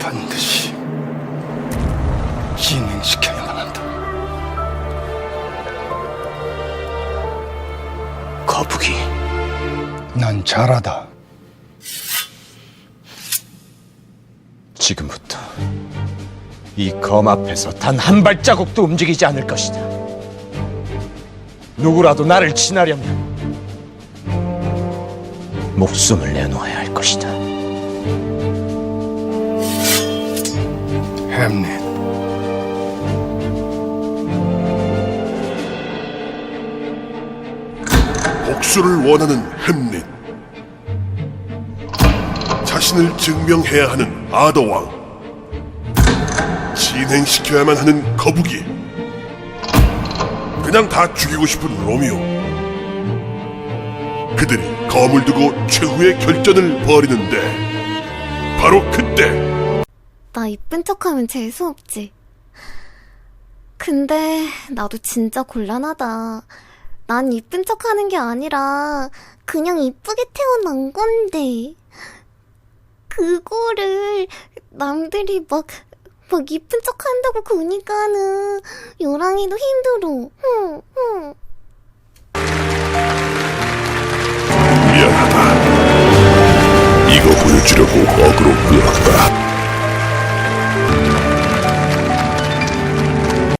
반드시 진행시켜야만 한다. 거북이 난 잘하다. 지금부터 이 검 앞에서 단 한 발자국도 움직이지 않을 것이다. 누구라도 나를 친하려면 목숨을 내놓아야 할 것이다. 햄릿. 복수를 원하는 햄릿. 자신을 증명해야 하는 아더왕. 진행시켜야만 하는 거북이. 그냥 다 죽이고 싶은 로미오. 그들이 검을 두고 최후의 결전을 벌이는데 이쁜 척하면 재수없지. 근데 나도 진짜 곤란하다. 난 이쁜 척하는 게 아니라 그냥 이쁘게 태어난 건데. 그거를 남들이 막, 막 이쁜 척 한다고 그니까는 요랑이도 힘들어. 응, 응. 미안하다 이거 보여주려고 어그로